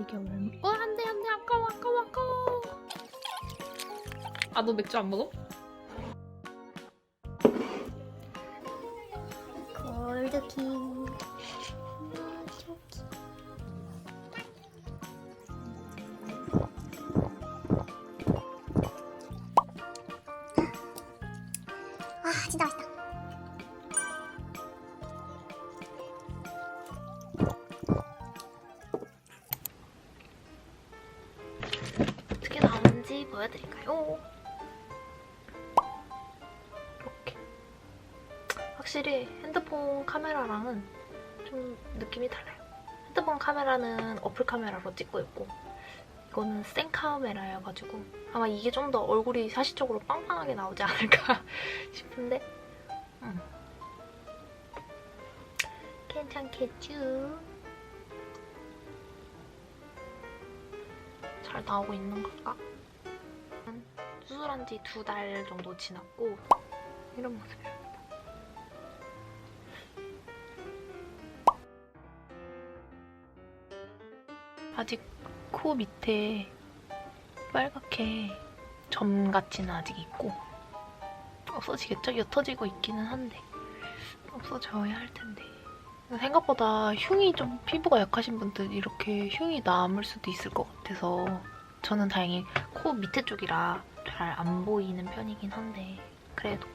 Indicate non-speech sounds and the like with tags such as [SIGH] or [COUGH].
이게 얼마? 어 안돼 안돼 아까워 아까워 아까워. 아 너 맥주 안 먹어? 골드킹 아 진짜 맛있다 보여드릴까요? 이렇게 확실히 핸드폰 카메라랑은 좀 느낌이 달라요 핸드폰 카메라는 어플 카메라로 찍고 있고 이거는 생 카메라여가지고 아마 이게 좀 더 얼굴이 사실적으로 빵빵하게 나오지 않을까 [LAUGHS] 싶은데 음. 괜찮겠죠? 잘 나오고 있는 걸까? 수술한 지 두 달 정도 지났고 이런 모습입니다. 아직 코 밑에 빨갛게 점 같지는 아직 있고 없어지겠죠? 옅어지고 있기는 한데 없어져야 할 텐데 생각보다 흉이 좀 피부가 약하신 분들 이렇게 흉이 남을 수도 있을 것 같아서 저는 다행히 코 밑에 쪽이라 잘 안 보이는 편이긴 한데 그래도